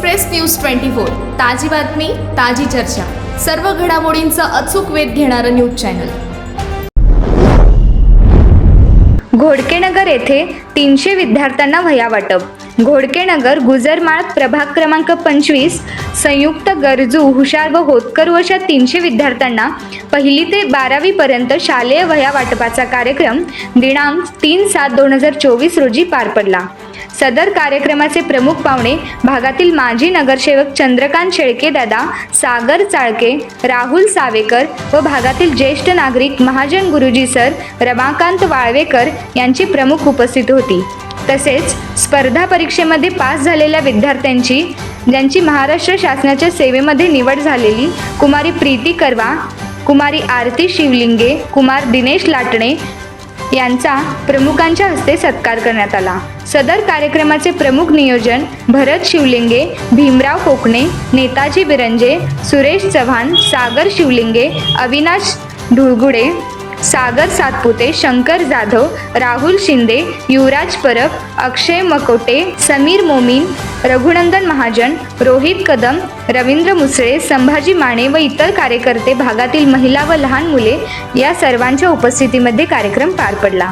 Express news twenty four. ताजी बातमी ताजी चर्चा. सर्व घडामोडींचा अचूक वेध घेणारं न्यूज चॅनल. घोडकेनगर येथे तीनशे विद्यार्थ्यांना वह्या वाटप घोडकेनगर गुजरमाळ प्रभाग क्रमांक पंचवीस संयुक्त गरजू हुशार व होतकर व अशा तीनशे विद्यार्थ्यांना पहिली ते बारावी पर्यंत शालेय वह्या वाटपाचा कार्यक्रम दिनांक तीन सात दोन हजार चोवीस रोजी पार पडला. सदर कार्यक्रमाचे प्रमुख पाहुणे भागातील माजी नगरसेवक चंद्रकांत शेळके दादा सागर चाळके राहुल सावेकर व भागातील ज्येष्ठ नागरिक महाजन गुरुजी सर रमाकांत वाळवेकर यांची प्रमुख उपस्थित होती. तसेच स्पर्धा परीक्षेमध्ये पास झालेल्या विद्यार्थ्यांची ज्यांची महाराष्ट्र शासनाच्या सेवेमध्ये निवड झालेली कुमारी प्रीती करवा कुमारी आरती शिवलिंगे कुमार दिनेश लाटणे यांचा प्रमुखांच्या हस्ते सत्कार करण्यात आला. सदर कार्यक्रमाचे प्रमुख नियोजन भरत शिवलिंगे भीमराव कोकणे नेताजी बिरंजे सुरेश चव्हाण सागर शिवलिंगे अविनाश धुळगुडे सागर सातपुते शंकर जाधव राहुल शिंदे युवराज परब अक्षय मकोटे समीर मोमीन रघुनंदन महाजन रोहित कदम रवींद्र मुसळे संभाजी माने व इतर कार्यकर्ते भागातील महिला व लहान मुले या सर्वांच्या उपस्थितीमध्ये कार्यक्रम पार पडला.